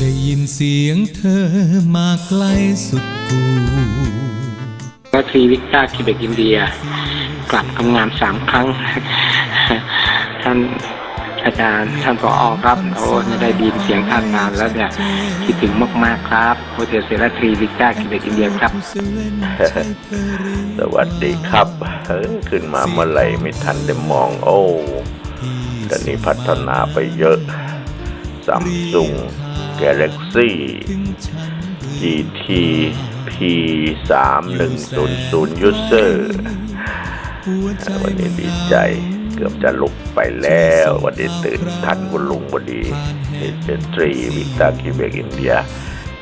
ได้ยินเสียงเธอมาไกลสุดกูนาทีวิกตาคิเบกอินเดีย กลับทำงานสามครั้ง ท่านอาจารย์ท่านผอครับโอ้ไม่ได้ยินเสียงท่านนานแล้วเนี่ยคิดถึงมาก ๆ ครับโฮเทลเซราทรีวิกตาคิเบกอินเดียครับ สวัสดีครับเฮ้ยขึ้นมาเมื่อไหร่ไม่ทันได้มอง โอ้ตอนนี้พัฒนาไปเยอะซัมซุง Galaxy GT P 3 1 0 0 User วันนี้ดีใจเกือบจะลุกไปแล้ว วันนี้ตื่นทันคุณลุงพอดีเอเจทรีวิตาคิเบกอินเดีย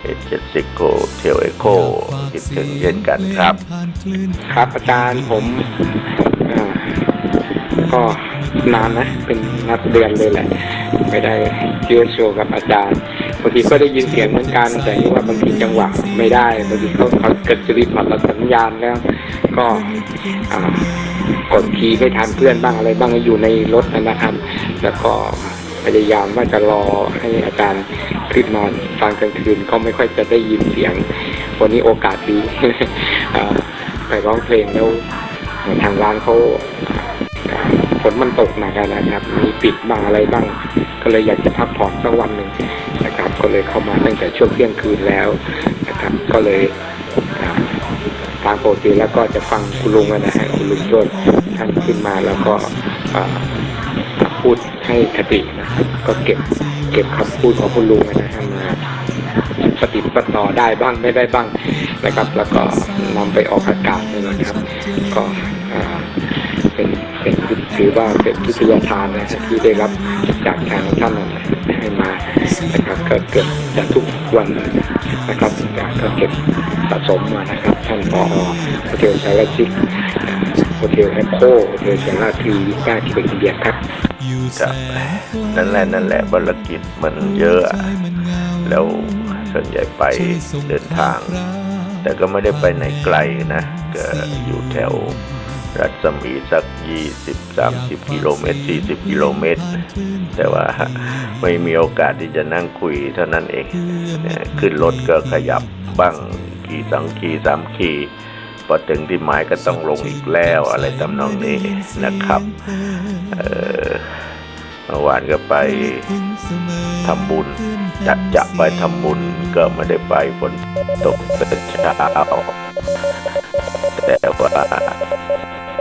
เอเจซิโกเทลเอโคคิดถึงเช่นกันครับ ครับอาจารย์ผมก็นานนะ เป็นนับเดือนเลยแหละ ไม่ได้เยืนโชว์กับอาจารย์างทีก็ได้ยินเสียงเหมือนกัน แต่ว่าบางทีจังหวะไม่ได้บางทีเขาเขาเกิดจรีพอร์ตเราสัญญาณแล้ว ก็กดคีย์ไม่ทันเพื่อนบ้างอะไรบ้างอยู่ในรถนะครับ แล้วก็พยายามว่าจะรอให้อาจารย์ขึ้นมาฟังกลางคืนก็ไม่ค่อยจะได้ยินเสียง วันนี้โอกาสดีอ่าไปร้องเพลงแล้วทางร้านเขาฝนมันตกหนักนะครับ มีปิดบ้างอะไรบ้าง ก็เลยอยากจะพักผ่อนสักวันหนึ่ง ก็เลยเข้ามาตั้งแต่ช่วงเที่ยงคืนแล้วนะครับ ก็เลยอ่าทางปกติแล้วก็จะฟังคุณลุงนะฮะคุณลุงช่วยท่านขึ้นมาแล้วก็พูดให้คตินะครับก็เก็บเก็บคำพูดของคุณลุงนะฮะมาปฏิบัติต่อได้บ้างไม่ได้บ้างนะครับ แล้วก็นำไปออกอากาศเลยนะครับ ก็เป็นเป็นถือว่าเป็นพิทยาทานนะที่ได้รับจากทางท่านให้มา นะครับก็เกิดจากทุกวันนะครับก็เก็บสะสมมานะครับ ท่านพอโฮเทลชาลาชิกโฮเทลแอคโคโฮเทลชาลาทีย่าที่เป็นอินเดียครับครับนั่นแหละนั่นแหละภารกิจมันเยอะ แล้วส่วนใหญ่ไปเดินทาง แต่ก็ไม่ได้ไปไหนไกลนะก็อยู่แถว รัศมีสัก 20 30 กิโลเมตร 40 กิโลเมตร แต่ว่าไม่มีโอกาสที่จะนั่งคุยเท่านั้นเองเนี่ยขึ้นรถก็ขยับบ้างขี่สองขี่สามขี่พอถึงที่หมายก็ต้องลงอีกแล้วอะไรทำนองนี้นะครับเออเมื่อวานก็ไปทำบุญ จัดจะไปทำบุญก็ไม่ได้ไปฝนตกแต่เช้าแต่ว่า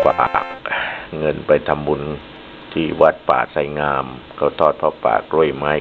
ฝากเงินไปทำบุญที่วัดป่าไสงาม เขาทอดพระป่ากล้วยไม้